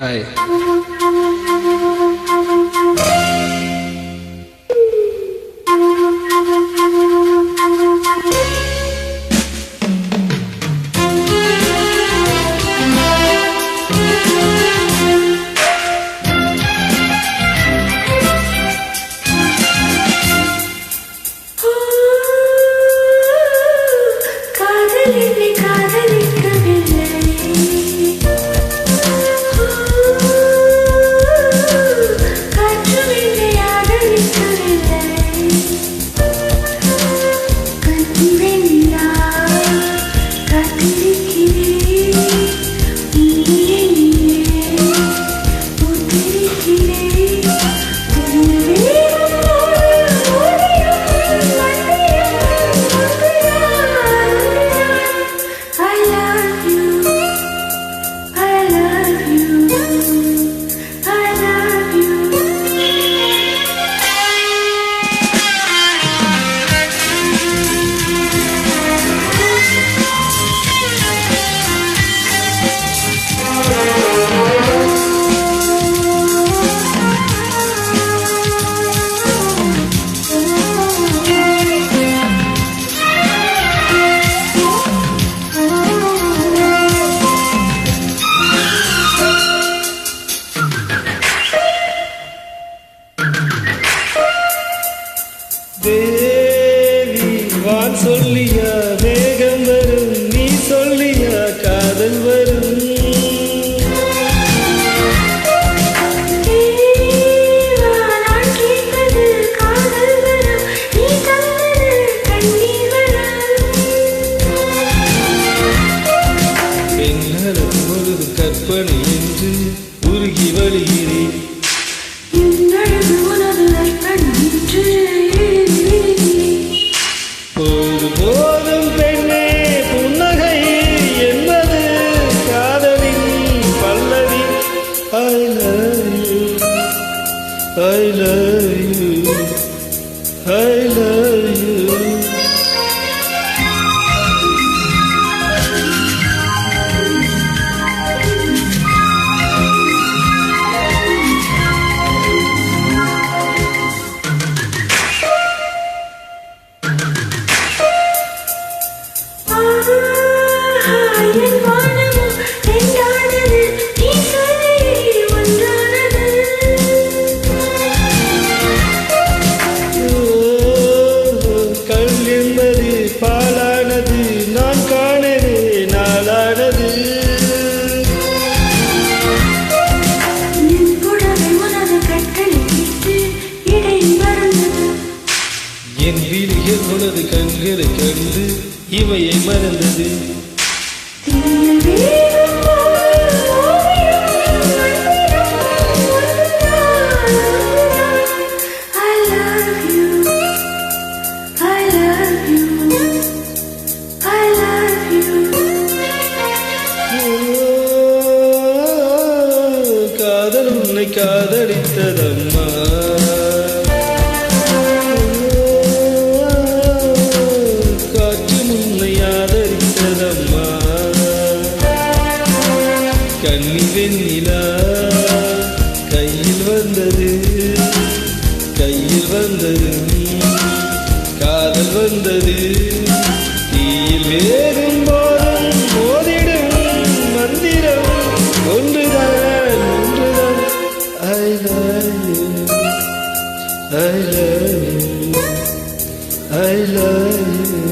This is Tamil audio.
Aí. தேவி வான் சொல்லியா மேகம் வரும் நீ சொல்லியா காதல் வரும். கற்பனை என்று உருகி வழிகிறேன். உனது அர்ப்பணின்று ஒரு ஐ லவ் என்னுடைய கண்களை கண்டு இவையை மறந்தது காதல் உன்னை காதலித்ததம்மா கண்ணி வெண்ணிலா கையில் வந்தது கையில் வந்தது காதல் வந்தது தீயில் வேறும் போதும் மோதிடும் மந்திரம். ஒன்றுதான் ஒன்றுதான் I love you I love you I love you